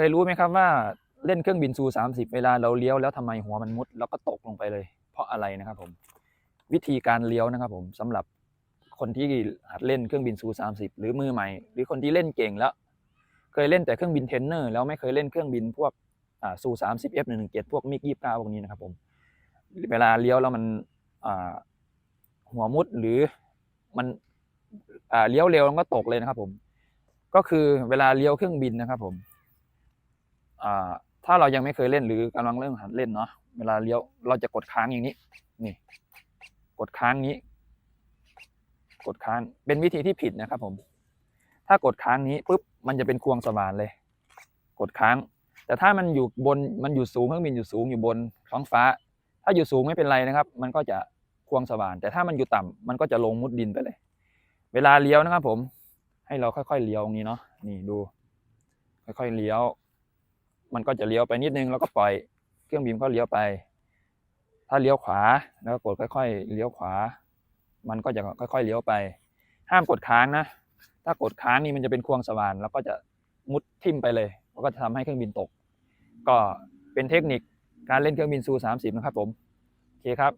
เคยรู้ไหมครับว่าเล่นเครื่องบินซู 30 เวลาเราเลี้ยวแล้วทำไมหัวมันมุด แล้วก็ตกลงไปเลย เพราะอะไรนะครับผมวิธีการเลี้ยวนะครับผมสำหรับคนที่หัดเล่นเครื่องบินซู 30 หรือมือใหม่ หรือคนที่เล่นเก่งแล้ว เคยเล่นแต่เครื่องบินเทนเนอร์แล้วไม่เคยเล่นเครื่องบินพวกซูสามสิบเอ่าซู30 F117 พวกมิก29พวกนี้นะครับผมเวลาเลี้ยวแล้วมันหัวมุดหรือมันเลี้ยวเร็วแล้วก็ตกเลยนะครับผม ก็คือเวลาเลี้ยวเครื่องบินนะครับผม ถ้าเรายังไม่เคยเล่นหรือกำลังเริ่มหัดเล่นเนาะเวลาเลี้ยวเราจะกดค้างอย่างนี้ นี่ กดค้างนี้ กดค้างเป็นวิธีที่ผิดนะครับ ผม ถ้ากดค้างนี้ปุ๊บมันจะเป็นควงสว่านเลย กดค้าง แต่ถ้ามันอยู่บนมันอยู่สูงเครื่องบินอยู่สูงอยู่บนท้องฟ้า ถ้าอยู่สูงไม่เป็นไรนะครับ มันก็จะควงสว่าน แต่ถ้ามันอยู่ต่ำมันก็จะลงมุดดินไปเลย เวลาเลี้ยวนะครับ ผม ให้เราค่อยๆเลี้ยวตรงนี้เนาะนี่ดู ค่อยๆเลี้ยว มันก็จะเลี้ยวไปนิดนึงแล้วก็ปล่อยเครื่องบินก็เลี้ยวไป ถ้าเลี้ยวขวาแล้วกดค่อยๆเลี้ยวขวา มันก็จะค่อยๆเลี้ยวไป ห้ามกดค้างนะ ถ้ากดค้างนี่มันจะเป็นควงสว่านแล้วก็จะมุดทิ่มไปเลยแล้วก็จะทำให้เครื่องบินตก ก็เป็นเทคนิคการเล่นเครื่องบินซู30นะครับผมโอเคครับ